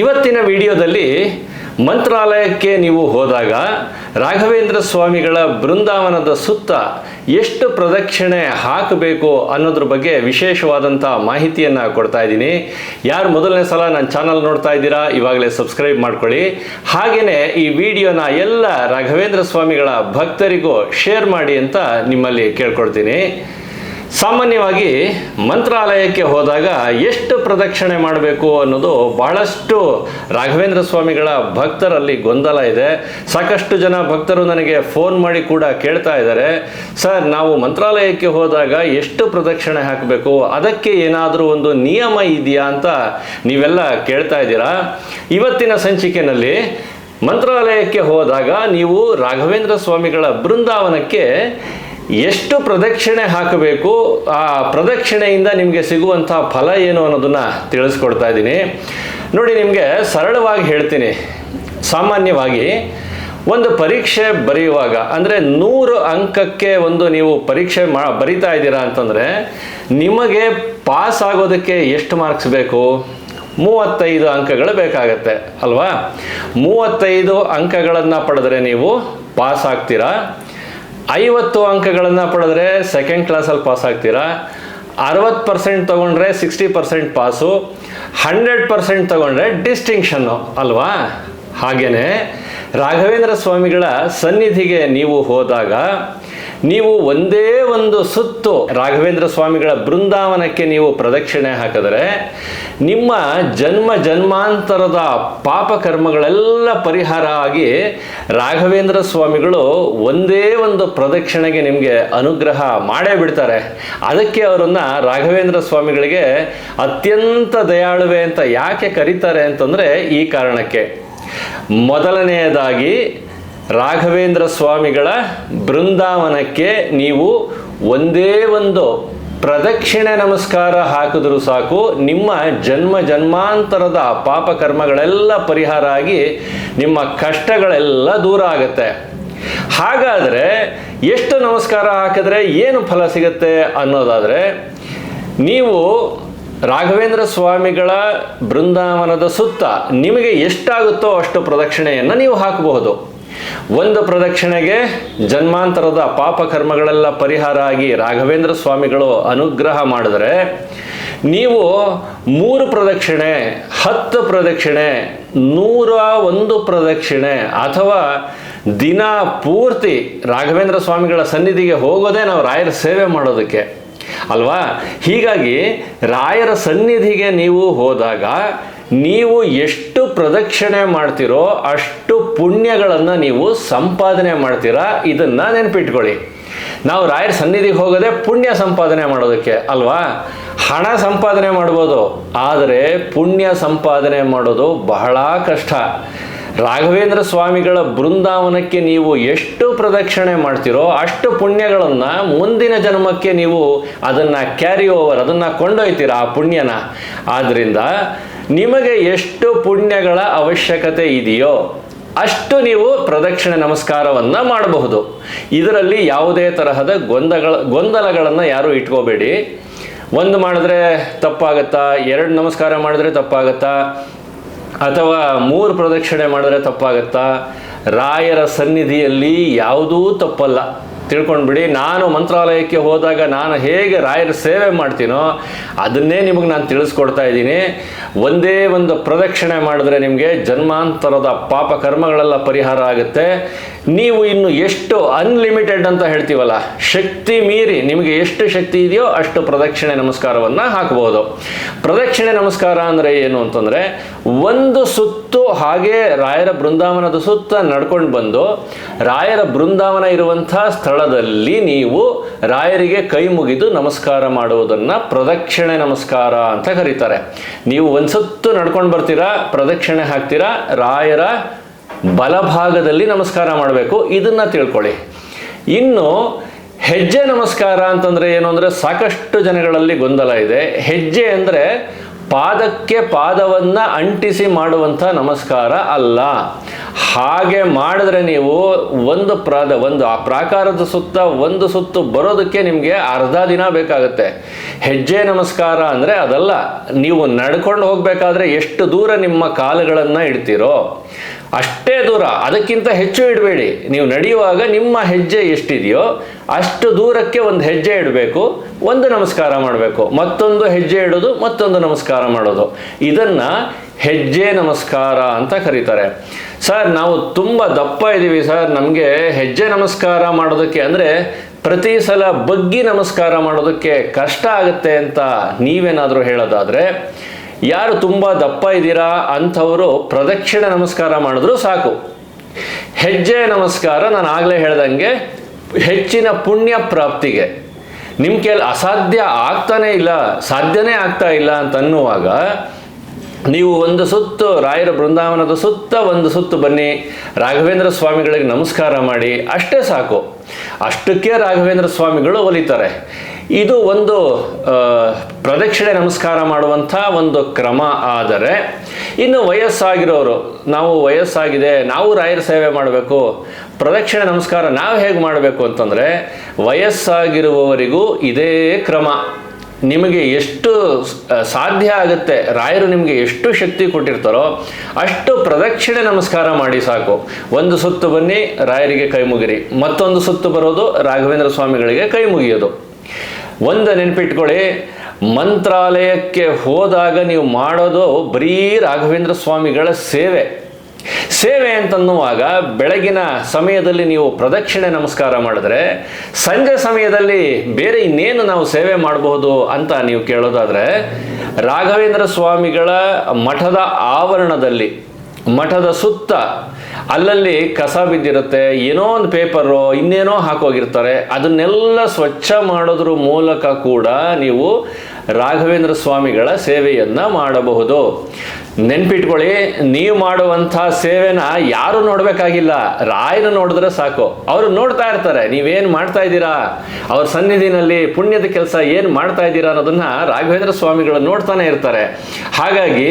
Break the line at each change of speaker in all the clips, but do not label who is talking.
ಇವತ್ತಿನ ವಿಡಿಯೋದಲ್ಲಿ ಮಂತ್ರಾಲಯಕ್ಕೆ ನೀವು ಹೋದಾಗ ರಾಘವೇಂದ್ರ ಸ್ವಾಮಿಗಳ ಬೃಂದಾವನದ ಸುತ್ತ ಎಷ್ಟು ಪ್ರದಕ್ಷಿಣೆ ಹಾಕಬೇಕು ಅನ್ನೋದ್ರ ಬಗ್ಗೆ ವಿಶೇಷವಾದಂಥ ಮಾಹಿತಿಯನ್ನು ಕೊಡ್ತಾ ಇದ್ದೀನಿ. ಯಾರು ಮೊದಲನೇ ಸಲ ನನ್ನ ಚಾನಲ್ ನೋಡ್ತಾ ಇದ್ದೀರಾ, ಇವಾಗಲೇ ಸಬ್ಸ್ಕ್ರೈಬ್ ಮಾಡ್ಕೊಳ್ಳಿ. ಹಾಗೆಯೇ ಈ ವಿಡಿಯೋನ ಎಲ್ಲ ರಾಘವೇಂದ್ರ ಸ್ವಾಮಿಗಳ ಭಕ್ತರಿಗೂ ಶೇರ್ ಮಾಡಿ ಅಂತ ನಿಮ್ಮಲ್ಲಿ ಕೇಳ್ಕೊಳ್ತೀನಿ. ಸಾಮಾನ್ಯವಾಗಿ ಮಂತ್ರಾಲಯಕ್ಕೆ ಹೋದಾಗ ಎಷ್ಟು ಪ್ರದಕ್ಷಿಣೆ ಮಾಡಬೇಕು ಅನ್ನೋದು ಬಹಳಷ್ಟು ರಾಘವೇಂದ್ರ ಸ್ವಾಮಿಗಳ ಭಕ್ತರಲ್ಲಿ ಗೊಂದಲ ಇದೆ. ಸಾಕಷ್ಟು ಜನ ಭಕ್ತರು ನನಗೆ ಫೋನ್ ಮಾಡಿ ಕೂಡ ಕೇಳ್ತಾ ಇದ್ದಾರೆ. ಸರ್, ನಾವು ಮಂತ್ರಾಲಯಕ್ಕೆ ಹೋದಾಗ ಎಷ್ಟು ಪ್ರದಕ್ಷಿಣೆ ಹಾಕಬೇಕು? ಅದಕ್ಕೆ ಏನಾದರೂ ಒಂದು ನಿಯಮ ಇದೆಯಾ ಅಂತ ನೀವೆಲ್ಲ ಕೇಳ್ತಾ ಇದ್ದೀರಾ? ಇವತ್ತಿನ ಸಂಚಿಕೆಯಲ್ಲಿ ಮಂತ್ರಾಲಯಕ್ಕೆ ಹೋದಾಗ ನೀವು ರಾಘವೇಂದ್ರ ಸ್ವಾಮಿಗಳ ಬೃಂದಾವನಕ್ಕೆ ಎಷ್ಟು ಪ್ರದಕ್ಷಿಣೆ ಹಾಕಬೇಕು, ಆ ಪ್ರದಕ್ಷಿಣೆಯಿಂದ ನಿಮಗೆ ಸಿಗುವಂಥ ಫಲ ಏನು ಅನ್ನೋದನ್ನು ತಿಳಿಸ್ಕೊಡ್ತಾ ಇದ್ದೀನಿ. ನೋಡಿ, ನಿಮಗೆ ಸರಳವಾಗಿ ಹೇಳ್ತೀನಿ. ಸಾಮಾನ್ಯವಾಗಿ ಒಂದು ಪರೀಕ್ಷೆ ಬರೆಯುವಾಗ, ಅಂದರೆ ನೂರು ಅಂಕಕ್ಕೆ ಒಂದು ನೀವು ಪರೀಕ್ಷೆ ಮಾ, ಬರಿತಾ ಇದ್ದೀರಾ ಅಂತಂದರೆ, ನಿಮಗೆ ಪಾಸ್ ಆಗೋದಕ್ಕೆ ಎಷ್ಟು ಮಾರ್ಕ್ಸ್ ಬೇಕು? ಮೂವತ್ತೈದು ಅಂಕಗಳು ಬೇಕಾಗತ್ತೆ, ಅಲ್ವಾ? ಮೂವತ್ತೈದು ಅಂಕಗಳನ್ನು ಪಡೆದ್ರೆ ನೀವು ಪಾಸ್ ಆಗ್ತೀರಾ? ಐವತ್ತು ಅಂಕಗಳನ್ನು ಪಡೆದ್ರೆ ಸೆಕೆಂಡ್ ಕ್ಲಾಸಲ್ಲಿ ಪಾಸ್ ಆಗ್ತೀರಾ? ಅರವತ್ತು ಪರ್ಸೆಂಟ್ ತೊಗೊಂಡ್ರೆ sixty percent pass hundred percent ತೊಗೊಂಡ್ರೆ ಡಿಸ್ಟಿಂಕ್ಷನ್ನು ಅಲ್ವಾ? ಹಾಗೆಯೇ ರಾಘವೇಂದ್ರ ಸ್ವಾಮಿಗಳ ಸನ್ನಿಧಿಗೆ ನೀವು ಹೋದಾಗ ನೀವು ಒಂದೇ ಒಂದು ಸುತ್ತು ರಾಘವೇಂದ್ರ ಸ್ವಾಮಿಗಳ ಬೃಂದಾವನಕ್ಕೆ ನೀವು ಪ್ರದಕ್ಷಿಣೆ ಹಾಕಿದರೆ ನಿಮ್ಮ ಜನ್ಮ ಜನ್ಮಾಂತರದ ಪಾಪ ಕರ್ಮಗಳೆಲ್ಲ ಪರಿಹಾರ ಆಗಿ ರಾಘವೇಂದ್ರ ಸ್ವಾಮಿಗಳು ಒಂದೇ ಒಂದು ಪ್ರದಕ್ಷಿಣೆಗೆ ನಿಮಗೆ ಅನುಗ್ರಹ ಮಾಡೇ ಬಿಡ್ತಾರೆ. ಅದಕ್ಕೆ ಅವರನ್ನು ರಾಘವೇಂದ್ರ ಸ್ವಾಮಿಗಳಿಗೆ ಅತ್ಯಂತ ದಯಾಳುವೆ ಅಂತ ಯಾಕೆ ಕರೀತಾರೆ ಅಂತಂದರೆ ಈ ಕಾರಣಕ್ಕೆ. ಮೊದಲನೆಯದಾಗಿ ರಾಘವೇಂದ್ರ ಸ್ವಾಮಿಗಳ ಬೃಂದಾವನಕ್ಕೆ ನೀವು ಒಂದೇ ಒಂದು ಪ್ರದಕ್ಷಿಣೆ ನಮಸ್ಕಾರ ಹಾಕಿದ್ರು ಸಾಕು, ನಿಮ್ಮ ಜನ್ಮ ಜನ್ಮಾಂತರದ ಪಾಪ ಕರ್ಮಗಳೆಲ್ಲ ಪರಿಹಾರ ಆಗಿ ನಿಮ್ಮ ಕಷ್ಟಗಳೆಲ್ಲ ದೂರ ಆಗುತ್ತೆ. ಹಾಗಾದರೆ ಎಷ್ಟು ನಮಸ್ಕಾರ ಹಾಕಿದ್ರೆ ಏನು ಫಲ ಸಿಗುತ್ತೆ ಅನ್ನೋದಾದರೆ, ನೀವು ರಾಘವೇಂದ್ರ ಸ್ವಾಮಿಗಳ ಬೃಂದಾವನದ ಸುತ್ತ ನಿಮಗೆ ಎಷ್ಟಾಗುತ್ತೋ ಅಷ್ಟು ಪ್ರದಕ್ಷಿಣೆಯನ್ನು ನೀವು ಹಾಕಬಹುದು. ಒಂದು ಪ್ರದಕ್ಷಿಣೆಗೆ ಜನ್ಮಾಂತರದ ಪಾಪ ಕರ್ಮಗಳೆಲ್ಲ ಪರಿಹಾರ ಆಗಿ ರಾಘವೇಂದ್ರ ಸ್ವಾಮಿಗಳು ಅನುಗ್ರಹ ಮಾಡಿದ್ರೆ ನೀವು ಮೂರು ಪ್ರದಕ್ಷಿಣೆ, ಹತ್ತು ಪ್ರದಕ್ಷಿಣೆ, ನೂರ ಒಂದು ಪ್ರದಕ್ಷಿಣೆ ಅಥವಾ ದಿನ ಪೂರ್ತಿ ರಾಘವೇಂದ್ರ ಸ್ವಾಮಿಗಳ ಸನ್ನಿಧಿಗೆ ಹೋಗೋದೇ ನಾವು ರಾಯರ ಸೇವೆ ಮಾಡೋದಕ್ಕೆ. ಅಲ್ವಾ? ಹೀಗಾಗಿ ರಾಯರ ಸನ್ನಿಧಿಗೆ ನೀವು ಹೋದಾಗ ನೀವು ಎಷ್ಟು ಪ್ರದಕ್ಷಿಣೆ ಮಾಡ್ತಿರೋ ಅಷ್ಟು ಪುಣ್ಯಗಳನ್ನು ನೀವು ಸಂಪಾದನೆ ಮಾಡ್ತೀರಾ? ಇದನ್ನು ನೆನಪಿಟ್ಕೊಳ್ಳಿ. ನಾವು ರಾಯರ ಸನ್ನಿಧಿಗೆ ಹೋಗೋದೇ ಪುಣ್ಯ ಸಂಪಾದನೆ ಮಾಡೋದಕ್ಕೆ, ಅಲ್ವಾ? ಹಣ ಸಂಪಾದನೆ ಮಾಡ್ಬೋದು, ಆದರೆ ಪುಣ್ಯ ಸಂಪಾದನೆ ಮಾಡೋದು ಬಹಳ ಕಷ್ಟ. ರಾಘವೇಂದ್ರ ಸ್ವಾಮಿಗಳ ಬೃಂದಾವನಕ್ಕೆ ನೀವು ಎಷ್ಟು ಪ್ರದಕ್ಷಿಣೆ ಮಾಡ್ತೀರೋ ಅಷ್ಟು ಪುಣ್ಯಗಳನ್ನು ಮುಂದಿನ ಜನ್ಮಕ್ಕೆ ನೀವು ಅದನ್ನು ಕ್ಯಾರಿ ಓವರ್ ಅದನ್ನು ಕೊಂಡೊಯ್ತೀರಾ ಆ ಪುಣ್ಯನ. ಆದ್ದರಿಂದ ನಿಮಗೆ ಎಷ್ಟು ಪುಣ್ಯಗಳ ಅವಶ್ಯಕತೆ ಇದೆಯೋ ಅಷ್ಟು ನೀವು ಪ್ರದಕ್ಷಿಣೆ ನಮಸ್ಕಾರವನ್ನು ಮಾಡಬಹುದು. ಇದರಲ್ಲಿ ಯಾವುದೇ ತರಹದ ಗೊಂದಗಳ, ಗೊಂದಲಗಳನ್ನು ಯಾರು ಇಟ್ಕೋಬೇಡಿ. ಒಂದು ಮಾಡಿದ್ರೆ ತಪ್ಪಾಗತ್ತಾ, ಎರಡು ನಮಸ್ಕಾರ ಮಾಡಿದ್ರೆ ತಪ್ಪಾಗತ್ತಾ, ಅಥವಾ ಮೂರು ಪ್ರದಕ್ಷಿಣೆ ಮಾಡಿದ್ರೆ ತಪ್ಪಾಗತ್ತಾ, ರಾಯರ ಸನ್ನಿಧಿಯಲ್ಲಿ ಯಾವುದೂ ತಪ್ಪಲ್ಲ. ತಿಳ್ಕೊಂಡ್ಬಿಡಿ, ನಾನು ಮಂತ್ರಾಲಯಕ್ಕೆ ಹೋದಾಗ ನಾನು ಹೇಗೆ ರಾಯರ ಸೇವೆ ಮಾಡ್ತೀನೋ ಅದನ್ನೇ ನಿಮಗೆ ನಾನು ತಿಳಿಸ್ಕೊಡ್ತಾ ಇದ್ದೀನಿ. ಒಂದೇ ಒಂದು ಪ್ರದಕ್ಷಿಣೆ ಮಾಡಿದ್ರೆ ನಿಮಗೆ ಜನ್ಮಾಂತರದ ಪಾಪ ಕರ್ಮಗಳೆಲ್ಲ ಪರಿಹಾರ ಆಗುತ್ತೆ. ನೀವು ಇನ್ನು ಎಷ್ಟು ಅನ್ಲಿಮಿಟೆಡ್ ಅಂತ ಹೇಳ್ತೀವಲ್ಲ, ಶಕ್ತಿ ಮೀರಿ ನಿಮಗೆ ಎಷ್ಟು ಶಕ್ತಿ ಇದೆಯೋ ಅಷ್ಟು ಪ್ರದಕ್ಷಿಣೆ ನಮಸ್ಕಾರವನ್ನು ಹಾಕಬಹುದು ಪ್ರದಕ್ಷಿಣೆ ನಮಸ್ಕಾರ ಅಂದರೆ ಏನು ಅಂತಂದರೆ, ಒಂದು ಸುತ್ತು ಹಾಗೆ ರಾಯರ ಬೃಂದಾವನದ ಸುತ್ತ ನಡ್ಕೊಂಡು ಬಂದು, ರಾಯರ ಬೃಂದಾವನ ಇರುವಂಥ ಸ್ಥಳದಲ್ಲಿ ನೀವು ರಾಯರಿಗೆ ಕೈ ಮುಗಿದು ನಮಸ್ಕಾರ ಮಾಡುವುದನ್ನು ಪ್ರದಕ್ಷಿಣೆ ನಮಸ್ಕಾರ ಅಂತ ಕರೀತಾರೆ. ನೀವು ಒಂದ್ಸತ್ತು ನಡ್ಕೊಂಡು ಬರ್ತೀರಾ, ಪ್ರದಕ್ಷಿಣೆ ಹಾಕ್ತೀರಾ, ರಾಯರ ಬಲಭಾಗದಲ್ಲಿ ನಮಸ್ಕಾರ ಮಾಡಬೇಕು. ಇದನ್ನ ತಿಳ್ಕೊಳ್ಳಿ. ಇನ್ನು ಹೆಜ್ಜೆ ನಮಸ್ಕಾರ ಅಂತಂದ್ರೆ ಏನು ಅಂದರೆ ಸಾಕಷ್ಟು ಜನಗಳಲ್ಲಿ ಗೊಂದಲ ಇದೆ. ಹೆಜ್ಜೆ ಅಂದರೆ ಪಾದಕ್ಕೆ ಪಾದವನ್ನು ಅಂಟಿಸಿ ಮಾಡುವಂಥ ನಮಸ್ಕಾರ ಅಲ್ಲ. ಹಾಗೆ ಮಾಡಿದ್ರೆ ನೀವು ಒಂದು ಪ್ರಾದ, ಒಂದು ಆ ಪ್ರಾಕಾರದ ಸುತ್ತ ಒಂದು ಸುತ್ತು ಬರೋದಕ್ಕೆ ನಿಮಗೆ ಅರ್ಧ ದಿನ ಬೇಕಾಗುತ್ತೆ. ಹೆಜ್ಜೆ ನಮಸ್ಕಾರ ಅಂದರೆ ಅದಲ್ಲ. ನೀವು ನಡ್ಕೊಂಡು ಹೋಗಬೇಕಾದ್ರೆ ಎಷ್ಟು ದೂರ ನಿಮ್ಮ ಕಾಲುಗಳನ್ನು ಇಡ್ತೀರೋ ಅಷ್ಟೇ ದೂರ, ಅದಕ್ಕಿಂತ ಹೆಚ್ಚು ಇಡಬೇಡಿ. ನೀವು ನಡೆಯುವಾಗ ನಿಮ್ಮ ಹೆಜ್ಜೆ ಎಷ್ಟಿದೆಯೋ ಅಷ್ಟು ದೂರಕ್ಕೆ ಒಂದು ಹೆಜ್ಜೆ ಇಡಬೇಕು, ಒಂದು ನಮಸ್ಕಾರ ಮಾಡಬೇಕು. ಮತ್ತೊಂದು ಹೆಜ್ಜೆ ಇಡೋದು, ಮತ್ತೊಂದು ನಮಸ್ಕಾರ ಮಾಡೋದು. ಇದನ್ನು ಹೆಜ್ಜೆ ನಮಸ್ಕಾರ ಅಂತ ಕರೀತಾರೆ. ಸರ್, ನಾವು ತುಂಬ ದಪ್ಪ ಇದ್ದೀವಿ ಸರ್. ನಮಗೆ ಹೆಜ್ಜೆ ನಮಸ್ಕಾರ ಮಾಡೋದಕ್ಕೆ ಅಂದರೆ ಪ್ರತಿ ಸಲ ಬಗ್ಗಿ ನಮಸ್ಕಾರ ಮಾಡೋದಕ್ಕೆ ಕಷ್ಟ ಆಗುತ್ತೆ ಅಂತ ನೀವೇನಾದರೂ ಹೇಳೋದಾದರೆ ಯಾರು ತುಂಬ ದಪ್ಪ ಇದ್ದೀರಾ ಅಂಥವರು ಪ್ರದಕ್ಷಿಣೆ ನಮಸ್ಕಾರ ಮಾಡಿದ್ರು ಸಾಕು. ಹೆಜ್ಜೆ ನಮಸ್ಕಾರ ನಾನು ಆಗಲೇ ಹೇಳ್ದಂಗೆ ಹೆಚ್ಚಿನ ಪುಣ್ಯ ಪ್ರಾಪ್ತಿಗೆ. ನಿಮ್ಮ ಕೇಳಿ ಅಸಾಧ್ಯ ಆಗ್ತಾನೇ ಇಲ್ಲ, ಸಾಧ್ಯನೇ ಆಗ್ತಾ ಇಲ್ಲ ಅಂತ ಅನ್ನುವಾಗ ನೀವು ಒಂದು ಸುತ್ತು ರಾಯರ ಬೃಂದಾವನದ ಸುತ್ತ ಒಂದು ಸುತ್ತು ಬನ್ನಿ. ರಾಘವೇಂದ್ರ ಸ್ವಾಮಿಗಳಿಗೆ ನಮಸ್ಕಾರ ಮಾಡಿ. ಅಷ್ಟೇ ಸಾಕು. ಅಷ್ಟಕ್ಕೆ ರಾಘವೇಂದ್ರ ಸ್ವಾಮಿಗಳು ಒಲಿತಾರೆ. ಇದು ಒಂದು ಪ್ರದಕ್ಷಿಣೆ ನಮಸ್ಕಾರ ಮಾಡುವಂಥ ಒಂದು ಕ್ರಮ ಆದರೆ, ಇನ್ನು ವಯಸ್ಸಾಗಿರೋರು, ನಾವು ವಯಸ್ಸಾಗಿದೆ, ನಾವು ರಾಯರ ಸೇವೆ ಮಾಡಬೇಕು, ಪ್ರದಕ್ಷಿಣೆ ನಮಸ್ಕಾರ ನಾವು ಹೇಗೆ ಮಾಡಬೇಕು ಅಂತಂದರೆ, ವಯಸ್ಸಾಗಿರುವವರಿಗೂ ಇದೇ ಕ್ರಮ. ನಿಮಗೆ ಎಷ್ಟು ಸಾಧ್ಯ ಆಗುತ್ತೆ, ರಾಯರು ನಿಮಗೆ ಎಷ್ಟು ಶಕ್ತಿ ಕೊಟ್ಟಿರ್ತಾರೋ ಅಷ್ಟು ಪ್ರದಕ್ಷಿಣೆ ನಮಸ್ಕಾರ ಮಾಡಿ ಸಾಕು. ಒಂದು ಸುತ್ತು ಬನ್ನಿ, ರಾಯರಿಗೆ ಕೈ ಮುಗಿರಿ. ಮತ್ತೊಂದು ಸುತ್ತು ಬರೋದು, ರಾಘವೇಂದ್ರ ಸ್ವಾಮಿಗಳಿಗೆ ಕೈ ಮುಗಿಯೋದು. ಒಂದು ನೆನಪಿಟ್ಕೊಳ್ಳಿ, ಮಂತ್ರಾಲಯಕ್ಕೆ ಹೋದಾಗ ನೀವು ಮಾಡೋದು ಬರೀ ರಾಘವೇಂದ್ರ ಸ್ವಾಮಿಗಳ ಸೇವೆ. ಸೇವೆ ಅಂತನ್ನುವಾಗ ಬೆಳಗಿನ ಸಮಯದಲ್ಲಿ ನೀವು ಪ್ರದಕ್ಷಿಣೆ ನಮಸ್ಕಾರ ಮಾಡಿದ್ರೆ, ಸಂಜೆ ಸಮಯದಲ್ಲಿ ಬೇರೆ ಇನ್ನೇನು ನಾವು ಸೇವೆ ಮಾಡಬಹುದು ಅಂತ ನೀವು ಕೇಳೋದಾದರೆ, ರಾಘವೇಂದ್ರ ಸ್ವಾಮಿಗಳ ಮಠದ ಆವರಣದಲ್ಲಿ, ಮಠದ ಸುತ್ತ ಅಲ್ಲಲ್ಲಿ ಕಸ ಬಿದ್ದಿರುತ್ತೆ, ಏನೋ ಒಂದು ಪೇಪರು, ಇನ್ನೇನೋ ಹಾಕೋಗಿರ್ತಾರೆ, ಅದನ್ನೆಲ್ಲ ಸ್ವಚ್ಛ ಮಾಡೋದ್ರ ಮೂಲಕ ಕೂಡ ನೀವು ರಾಘವೇಂದ್ರ ಸ್ವಾಮಿಗಳ ಸೇವೆಯನ್ನು ಮಾಡಬಹುದು. ನೆನ್ಪಿಟ್ಕೊಳ್ಳಿ, ನೀವು ಮಾಡುವಂಥ ಸೇವೆನ ಯಾರು ನೋಡಬೇಕಾಗಿಲ್ಲ. ರಾಯನ ನೋಡಿದ್ರೆ ಸಾಕು. ಅವರು ನೋಡ್ತಾ ಇರ್ತಾರೆ, ನೀವೇನು ಮಾಡ್ತಾ ಇದ್ದೀರಾ? ಅವ್ರ ಸನ್ನಿಧಿನಲ್ಲಿ ಪುಣ್ಯದ ಕೆಲಸ ಏನು ಮಾಡ್ತಾ ಇದ್ದೀರಾ ಅನ್ನೋದನ್ನ ರಾಘವೇಂದ್ರ ಸ್ವಾಮಿಗಳು ನೋಡ್ತಾನೆ ಇರ್ತಾರೆ. ಹಾಗಾಗಿ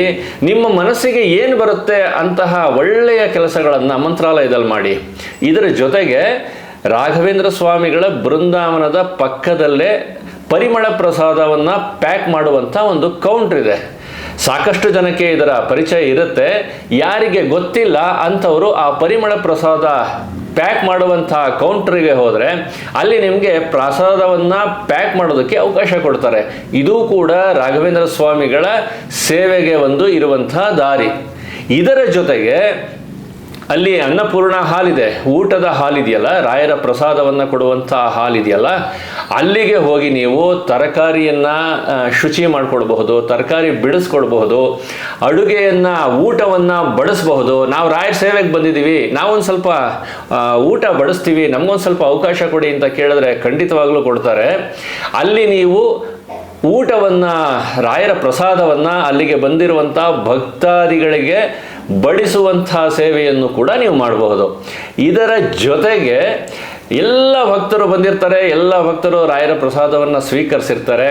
ನಿಮ್ಮ ಮನಸ್ಸಿಗೆ ಏನು ಬರುತ್ತೆ ಅಂತಹ ಒಳ್ಳೆಯ ಕೆಲಸಗಳನ್ನು ಮಂತ್ರಾಲಯದಲ್ಲಿ ಮಾಡಿ. ಇದರ ಜೊತೆಗೆ ರಾಘವೇಂದ್ರ ಸ್ವಾಮಿಗಳ ಬೃಂದಾವನದ ಪಕ್ಕದಲ್ಲೇ ಪರಿಮಳ ಪ್ರಸಾದವನ್ನು ಪ್ಯಾಕ್ ಮಾಡುವಂಥ ಒಂದು ಕೌಂಟ್ರ್ ಇದೆ. ಸಾಕಷ್ಟು ಜನಕ್ಕೆ ಇದರ ಪರಿಚಯ ಇರುತ್ತೆ. ಯಾರಿಗೆ ಗೊತ್ತಿಲ್ಲ ಅಂಥವರು ಆ ಪರಿಮಳ ಪ್ರಸಾದ ಪ್ಯಾಕ್ ಮಾಡುವಂಥ ಕೌಂಟ್ರಿಗೆ ಹೋದರೆ ಅಲ್ಲಿ ನಿಮಗೆ ಪ್ರಸಾದವನ್ನು ಪ್ಯಾಕ್ ಮಾಡೋದಕ್ಕೆ ಅವಕಾಶ ಕೊಡ್ತಾರೆ. ಇದು ಕೂಡ ರಾಘವೇಂದ್ರ ಸ್ವಾಮಿಗಳ ಸೇವೆಗೆ ಒಂದು ಇರುವಂಥ ದಾರಿ. ಇದರ ಜೊತೆಗೆ ಅಲ್ಲಿ ಅನ್ನಪೂರ್ಣ ಹಾಲಿದೆ, ಊಟದ ಹಾಲಿದೆಯಲ್ಲ, ರಾಯರ ಪ್ರಸಾದವನ್ನು ಕೊಡುವಂಥ ಹಾಲಿದೆಯಲ್ಲ, ಅಲ್ಲಿಗೆ ಹೋಗಿ ನೀವು ತರಕಾರಿಯನ್ನು ಶುಚಿ ಮಾಡಿಕೊಡ್ಬಹುದು, ತರಕಾರಿ ಬಿಡಿಸ್ಕೊಡ್ಬಹುದು, ಅಡುಗೆಯನ್ನು, ಊಟವನ್ನು ಬಡಿಸ್ಬಹುದು. ನಾವು ರಾಯರ ಸೇವೆಗೆ ಬಂದಿದ್ದೀವಿ, ನಾವೊಂದು ಸ್ವಲ್ಪ ಊಟ ಬಡಿಸ್ತೀವಿ, ನಮಗೊಂದು ಸ್ವಲ್ಪ ಅವಕಾಶ ಕೊಡಿ ಅಂತ ಕೇಳಿದ್ರೆ ಖಂಡಿತವಾಗ್ಲೂ ಕೊಡ್ತಾರೆ. ಅಲ್ಲಿ ನೀವು ಊಟವನ್ನು, ರಾಯರ ಪ್ರಸಾದವನ್ನು ಅಲ್ಲಿಗೆ ಬಂದಿರುವಂಥ ಭಕ್ತಾದಿಗಳಿಗೆ ಬಡಿಸುವಂಥ ಸೇವೆಯನ್ನು ಕೂಡ ನೀವು ಮಾಡಬಹುದು. ಇದರ ಜೊತೆಗೆ ಎಲ್ಲ ಭಕ್ತರು ಬಂದಿರ್ತಾರೆ, ಎಲ್ಲ ಭಕ್ತರು ರಾಯರ ಪ್ರಸಾದವನ್ನು ಸ್ವೀಕರಿಸಿರ್ತಾರೆ.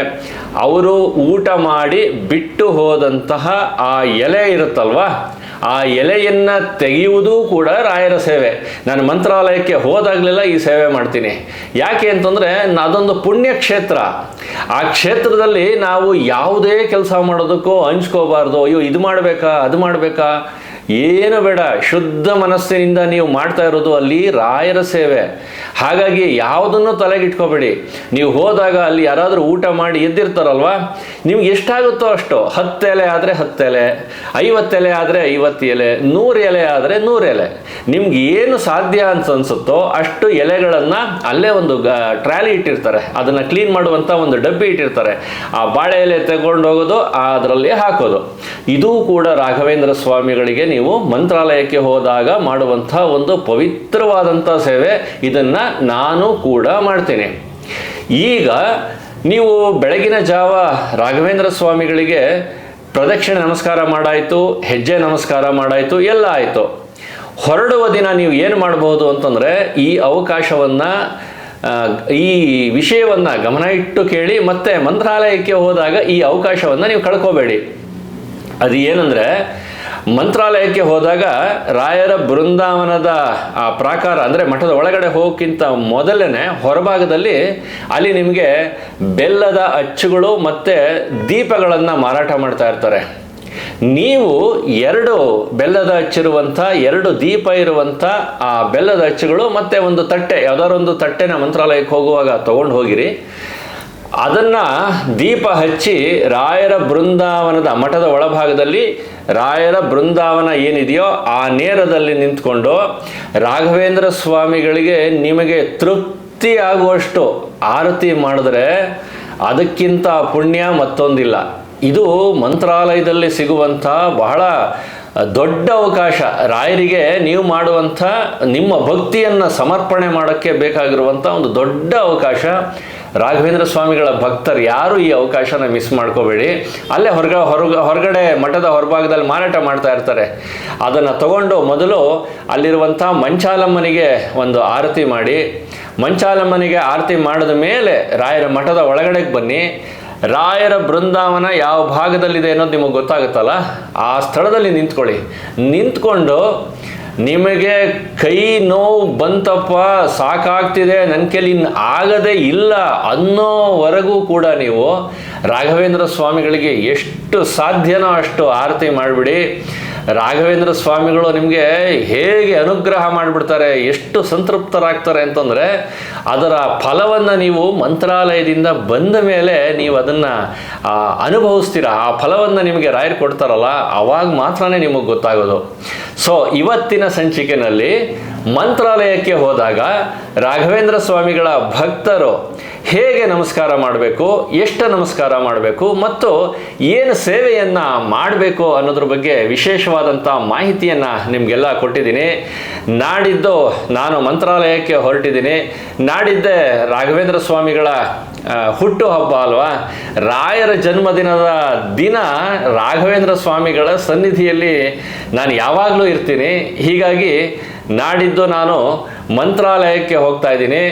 ಅವರು ಊಟ ಮಾಡಿ ಬಿಟ್ಟು ಹೋದಂತಹ ಆ ಎಲೆ ಇರುತ್ತಲ್ವಾ? ಆ ಎಲೆಯನ್ನು ತೆಗೆಯುವುದೂ ಕೂಡ ರಾಯರ ಸೇವೆ. ನಾನು ಮಂತ್ರಾಲಯಕ್ಕೆ ಹೋದಾಗಲೆಲ್ಲ ಈ ಸೇವೆ ಮಾಡ್ತೀನಿ. ಯಾಕೆ ಅಂತಂದರೆ ಅದೊಂದು ಪುಣ್ಯ ಕ್ಷೇತ್ರ ಆ ಕ್ಷೇತ್ರದಲ್ಲಿ ನಾವು ಯಾವುದೇ ಕೆಲಸ ಮಾಡೋದಕ್ಕೂ ಹಂಚ್ಕೋಬಾರ್ದು. ಅಯ್ಯೋ, ಇದು ಮಾಡಬೇಕಾ, ಅದು ಮಾಡಬೇಕಾ? ಏನು ಬೇಡ, ಶುದ್ಧ ಮನಸ್ಸಿನಿಂದ ನೀವು ಮಾಡ್ತಾ ಇರೋದು ಅಲ್ಲಿ ರಾಯರ ಸೇವೆ. ಹಾಗಾಗಿ ಯಾವುದನ್ನು ತಲೆಗಿಟ್ಕೋಬೇಡಿ. ನೀವು ಹೋದಾಗ ಅಲ್ಲಿ ಯಾರಾದರೂ ಊಟ ಮಾಡಿ ಎದ್ದಿರ್ತಾರಲ್ವಾ? ನಿಮ್ಗೆ ಎಷ್ಟಾಗುತ್ತೋ ಅಷ್ಟು. ಹತ್ತು ಎಲೆ ಆದರೆ ಹತ್ತು ಎಲೆ, ಐವತ್ತು ಎಲೆ ಆದರೆ ಐವತ್ತು ಎಲೆ, ನೂರು ಎಲೆ ಆದರೆ ನೂರು ಎಲೆ. ನಿಮ್ಗೆ ಏನು ಸಾಧ್ಯ ಅಂತ ಅನ್ಸುತ್ತೋ ಅಷ್ಟು ಎಲೆಗಳನ್ನು ಅಲ್ಲೇ ಒಂದು ಗ, ಟ್ರಾಲಿ ಇಟ್ಟಿರ್ತಾರೆ. ಅದನ್ನು ಕ್ಲೀನ್ ಮಾಡುವಂಥ ಒಂದು ಡಬ್ಬಿ ಇಟ್ಟಿರ್ತಾರೆ. ಆ ಬಾಳೆ ಎಲೆ ತಗೊಂಡೋಗೋದು ಅದರಲ್ಲಿ ಹಾಕೋದು. ಇದೂ ಕೂಡ ರಾಘವೇಂದ್ರ ಸ್ವಾಮಿಗಳಿಗೆ ನೀವು ಮಂತ್ರಾಲಯಕ್ಕೆ ಹೋದಾಗ ಮಾಡುವಂಥ ಒಂದು ಪವಿತ್ರವಾದಂಥ ಸೇವೆ, ಇದನ್ನು ನಾನು ಕೂಡ ಮಾಡ್ತೇನೆ. ಈಗ ನೀವು ಬೆಳಗಿನ ಜಾವ ರಾಘವೇಂದ್ರ ಸ್ವಾಮಿಗಳಿಗೆ ಪ್ರದಕ್ಷಿಣೆ ನಮಸ್ಕಾರ ಮಾಡಾಯಿತು, ಹೆಜ್ಜೆ ನಮಸ್ಕಾರ ಮಾಡಾಯಿತು, ಎಲ್ಲ ಆಯಿತು. ಹೊರಡುವ ದಿನ ನೀವು ಏನು ಮಾಡಬಹುದು ಅಂತಂದರೆ, ಈ ಅವಕಾಶವನ್ನು ಈ ವಿಷಯವನ್ನು ಗಮನ ಇಟ್ಟು ಕೇಳಿ ಮತ್ತೆ ಮಂತ್ರಾಲಯಕ್ಕೆ ಹೋದಾಗ ಈ ಅವಕಾಶವನ್ನು ನೀವು ಕಳ್ಕೋಬೇಡಿ. ಅದು ಏನಂದರೆ ಮಂತ್ರಾಲಯಕ್ಕೆ ಹೋದಾಗ ರಾಯರ ಬೃಂದಾವನದ ಆ ಪ್ರಾಕಾರ ಅಂದರೆ ಮಠದ ಒಳಗಡೆ ಹೋಗೋಕ್ಕಿಂತ ಮೊದಲೇ ಹೊರಭಾಗದಲ್ಲಿ ಅಲ್ಲಿ ನಿಮಗೆ ಬೆಲ್ಲದ ಅಚ್ಚುಗಳು ಮತ್ತು ದೀಪಗಳನ್ನು ಮಾರಾಟ ಮಾಡ್ತಾ ಇರ್ತಾರೆ. ನೀವು ಎರಡು ಬೆಲ್ಲದ ಅಚ್ಚಿರುವಂಥ, ಎರಡು ದೀಪ ಇರುವಂಥ ಆ ಬೆಲ್ಲದ ಅಚ್ಚುಗಳು ಮತ್ತು ಒಂದು ತಟ್ಟೆ ಯಾವುದಾದ್ರೊಂದು ತಟ್ಟೆನ ಮಂತ್ರಾಲಯಕ್ಕೆ ಹೋಗುವಾಗ ತೊಗೊಂಡು ಹೋಗಿರಿ. ಅದನ್ನ ದೀಪ ಹಚ್ಚಿ ರಾಯರ ಬೃಂದಾವನದ ಮಠದ ಒಳಭಾಗದಲ್ಲಿ ರಾಯರ ಬೃಂದಾವನ ಏನಿದೆಯೋ ಆ ನೇರದಲ್ಲಿ ನಿಂತ್ಕೊಂಡು ರಾಘವೇಂದ್ರ ಸ್ವಾಮಿಗಳಿಗೆ ನಿಮಗೆ ತೃಪ್ತಿ ಆಗುವಷ್ಟು ಆರತಿ ಮಾಡಿದ್ರೆ ಅದಕ್ಕಿಂತ ಪುಣ್ಯ ಮತ್ತೊಂದಿಲ್ಲ. ಇದು ಮಂತ್ರಾಲಯದಲ್ಲಿ ಸಿಗುವಂಥ ಬಹಳ ದೊಡ್ಡ ಅವಕಾಶ. ರಾಯರಿಗೆ ನೀವು ಮಾಡುವಂಥ ನಿಮ್ಮ ಭಕ್ತಿಯನ್ನು ಸಮರ್ಪಣೆ ಮಾಡೋಕ್ಕೆ ಬೇಕಾಗಿರುವಂಥ ಒಂದು ದೊಡ್ಡ ಅವಕಾಶ. ರಾಘವೇಂದ್ರ ಸ್ವಾಮಿಗಳ ಭಕ್ತರು ಯಾರು ಈ ಅವಕಾಶನ ಮಿಸ್ ಮಾಡ್ಕೋಬೇಡಿ. ಅಲ್ಲೇ ಹೊರಗ ಹೊರಗ, ಹೊರಗಡೆ ಮಠದ ಹೊರಭಾಗದಲ್ಲಿ ಮಾರಾಟ ಮಾಡ್ತಾ ಇರ್ತಾರೆ. ಅದನ್ನು ತಗೊಂಡು ಮೊದಲು ಅಲ್ಲಿರುವಂಥ ಮಂಚಾಲಮ್ಮನಿಗೆ ಒಂದು ಆರತಿ ಮಾಡಿ. ಮಂಚಾಲಮ್ಮನಿಗೆ ಆರತಿ ಮಾಡಿದ ಮೇಲೆ ರಾಯರ ಮಠದ ಒಳಗಡೆಗೆ ಬನ್ನಿ. ರಾಯರ ಬೃಂದಾವನ ಯಾವ ಭಾಗದಲ್ಲಿದೆ ಅನ್ನೋದು ನಿಮಗೆ ಗೊತ್ತಾಗುತ್ತಲ್ಲ? ಆ ಸ್ಥಳದಲ್ಲಿ ನಿಂತ್ಕೊಳ್ಳಿ. ನಿಂತ್ಕೊಂಡು ನಿಮಗೆ ಕೈ ನೋವು ಬಂತಪ್ಪ, ಸಾಕಾಗ್ತಿದೆ ನನ್ನ ಕೈಲಿ ಇನ್ನು ಆಗದೇ ಇಲ್ಲ ಅನ್ನೋವರೆಗೂ ಕೂಡ ನೀವು ರಾಘವೇಂದ್ರ ಸ್ವಾಮಿಗಳಿಗೆ ಎಷ್ಟು ಸಾಧ್ಯನೋ ಅಷ್ಟು ಆರತಿ ಮಾಡಿಬಿಡಿ. ರಾಘವೇಂದ್ರ ಸ್ವಾಮಿಗಳು ನಿಮಗೆ ಹೇಗೆ ಅನುಗ್ರಹ ಮಾಡಿಬಿಡ್ತಾರೆ, ಎಷ್ಟು ಸಂತೃಪ್ತರಾಗ್ತಾರೆ ಅಂತಂದರೆ, ಅದರ ಫಲವನ್ನು ನೀವು ಮಂತ್ರಾಲಯದಿಂದ ಬಂದ ಮೇಲೆ ನೀವು ಅದನ್ನು ಅನುಭವಿಸ್ತೀರ? ಆ ಫಲವನ್ನು ನಿಮಗೆ ರಾಯರು ಕೊಡ್ತಾರಲ್ಲ, ಅವಾಗ ಮಾತ್ರನೇ ನಿಮಗೆ ಗೊತ್ತಾಗೋದು. ಸೊ ಇವತ್ತಿನ ಸಂಚಿಕೆನಲ್ಲಿ ಮಂತ್ರಾಲಯಕ್ಕೆ ಹೋದಾಗ ರಾಘವೇಂದ್ರ ಸ್ವಾಮಿಗಳ ಭಕ್ತರು ಹೇಗೆ ನಮಸ್ಕಾರ ಮಾಡಬೇಕು, ಎಷ್ಟು ನಮಸ್ಕಾರ ಮಾಡಬೇಕು, ಮತ್ತು ಏನು ಸೇವೆಯನ್ನು ಮಾಡಬೇಕು ಅನ್ನೋದ್ರ ಬಗ್ಗೆ ವಿಶೇಷವಾದಂಥ ಮಾಹಿತಿಯನ್ನು ನಿಮಗೆಲ್ಲ ಕೊಟ್ಟಿದ್ದೀನಿ. ನಾಡಿದ್ದು ನಾನು ಮಂತ್ರಾಲಯಕ್ಕೆ ಹೊರಟಿದ್ದೀನಿ. ನಾಡಿದ್ದೆ ರಾಘವೇಂದ್ರ ಸ್ವಾಮಿಗಳ ಹುಟ್ಟು ಹಬ್ಬ ಅಲ್ವಾ? ರಾಯರ ಜನ್ಮದಿನದ ದಿನ ರಾಘವೇಂದ್ರ ಸ್ವಾಮಿಗಳ ಸನ್ನಿಧಿಯಲ್ಲಿ ನಾನು ಯಾವಾಗಲೂ ಇರ್ತೀನಿ. ಹೀಗಾಗಿ ನಾಡಿದ್ದು ನಾನು ಮಂತ್ರಾಲಯಕ್ಕೆ ಹೋಗ್ತಾ ಇದ್ದೀನಿ.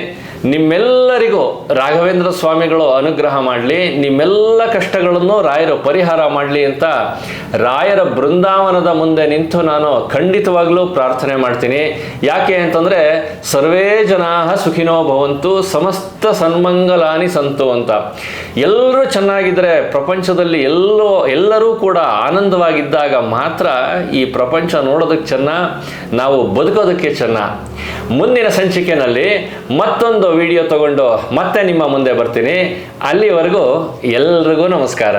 ನಿಮ್ಮೆಲ್ಲರಿಗೂ ರಾಘವೇಂದ್ರ ಸ್ವಾಮಿಗಳು ಅನುಗ್ರಹ ಮಾಡಲಿ, ನಿಮ್ಮೆಲ್ಲ ಕಷ್ಟಗಳನ್ನು ರಾಯರು ಪರಿಹಾರ ಮಾಡಲಿ ಅಂತ ರಾಯರ ಬೃಂದಾವನದ ಮುಂದೆ ನಿಂತು ನಾನು ಖಂಡಿತವಾಗ್ಲೂ ಪ್ರಾರ್ಥನೆ ಮಾಡ್ತೀನಿ. ಯಾಕೆ ಅಂತಂದರೆ, ಸರ್ವೇ ಜನಾ ಸುಖಿನೋ ಭವಂತು, ಸಮಸ್ತ ಸನ್ಮಂಗಲಾನಿ ಸಂತು ಅಂತ. ಎಲ್ಲರೂ ಚೆನ್ನಾಗಿದ್ದರೆ ಪ್ರಪಂಚದಲ್ಲಿ ಎಲ್ಲೋ, ಎಲ್ಲರೂ ಕೂಡ ಆನಂದವಾಗಿದ್ದಾಗ ಮಾತ್ರ ಈ ಪ್ರಪಂಚ ನೋಡೋದಕ್ಕೆ ಚೆನ್ನ, ನಾವು ಬದುಕೋದಕ್ಕೆ ಚೆನ್ನ. ಮುಂದಿನ ಸಂಚಿಕೆಯಲ್ಲಿ ಮತ್ತೊಂದು ವಿಡಿಯೋ ತಗೊಂಡು ಮತ್ತೆ ನಿಮ್ಮ ಮುಂದೆ ಬರ್ತೀನಿ. ಅಲ್ಲಿವರೆಗೂ ಎಲ್ರಿಗೂ ನಮಸ್ಕಾರ.